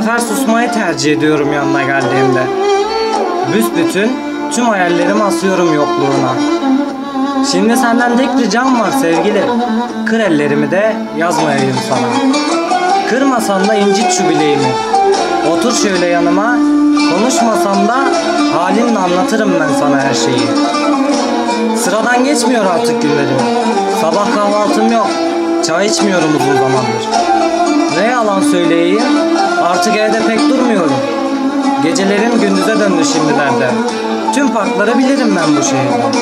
sefer susmayı tercih ediyorum yanına geldiğimde. Büsbütün tüm hayallerimi asıyorum yokluğuna. Şimdi senden tek ricam var sevgili. Kır ellerimi de yazmayayım sana. Kırmasan da incit şu bileğimi. Otur şöyle yanıma. Konuşmasam da halimle anlatırım ben sana her şeyi. Sıradan geçmiyor artık günlerim. Sabah kahvaltım yok. Çay içmiyorum uzun zamandır. Ne yalan söyleyeyim, artık evde pek durmuyorum. Gecelerim gündüze döndü şimdilerde. Tüm parkları bilirim ben bu şehirde.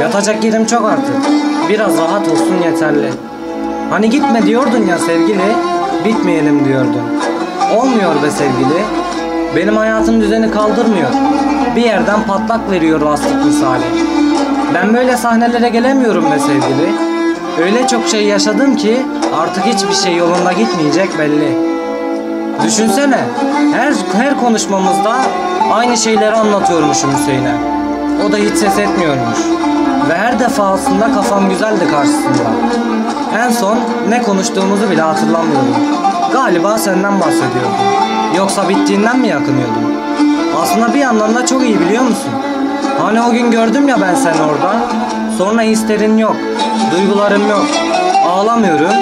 Yatacak yerim çok artık. Biraz rahat olsun yeterli. Hani gitme diyordun ya sevgili, bitmeyelim diyordun. Olmuyor be sevgili. Benim hayatım düzeni kaldırmıyor. Bir yerden patlak veriyor lastik misali. Ben böyle sahnelere gelemiyorum be sevgili. Öyle çok şey yaşadım ki artık hiçbir şey yolunda gitmeyecek belli. Düşünsene her her konuşmamızda aynı şeyleri anlatıyormuşum Hüseyin'e. O da hiç ses etmiyormuş. Ve her defasında kafam güzeldi karşısında. En son ne konuştuğumuzu bile hatırlamıyorum. Galiba senden bahsediyordum. Yoksa bittiğinden mi yakınıyordum? Aslında bir yandan da çok iyi biliyor musun? Hani o gün gördüm ya ben seni orada. Sonra hislerin yok, duygularım yok. Ağlamıyorum,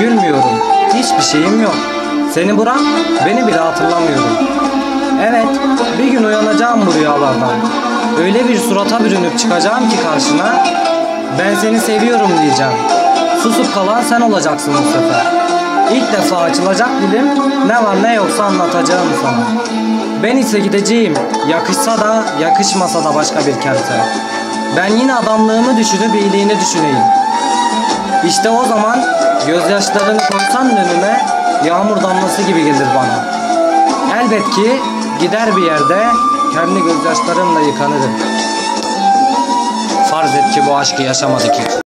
gülmüyorum. Hiçbir şeyim yok. Seni bırak, beni bile hatırlamıyorum. Evet, bir gün uyanacağım bu rüyalardan. Öyle bir surata bürünüp çıkacağım ki karşına. Ben seni seviyorum diyeceğim. Susup kalan sen olacaksın bu sefer. İlk defa açılacak dilim, ne var ne yoksa anlatacağım sana. Ben ise gideceğim, yakışsa da yakışmasa da başka bir kente. Ben yine adamlığımı düşünüp iyiliğini düşüneyim. İşte o zaman gözyaşlarını koysan önüme yağmur damlası gibi gelir bana. Elbet ki gider bir yerde kendi gözyaşlarımla yıkanırım. Farz et ki bu aşkı yaşamadık hiç.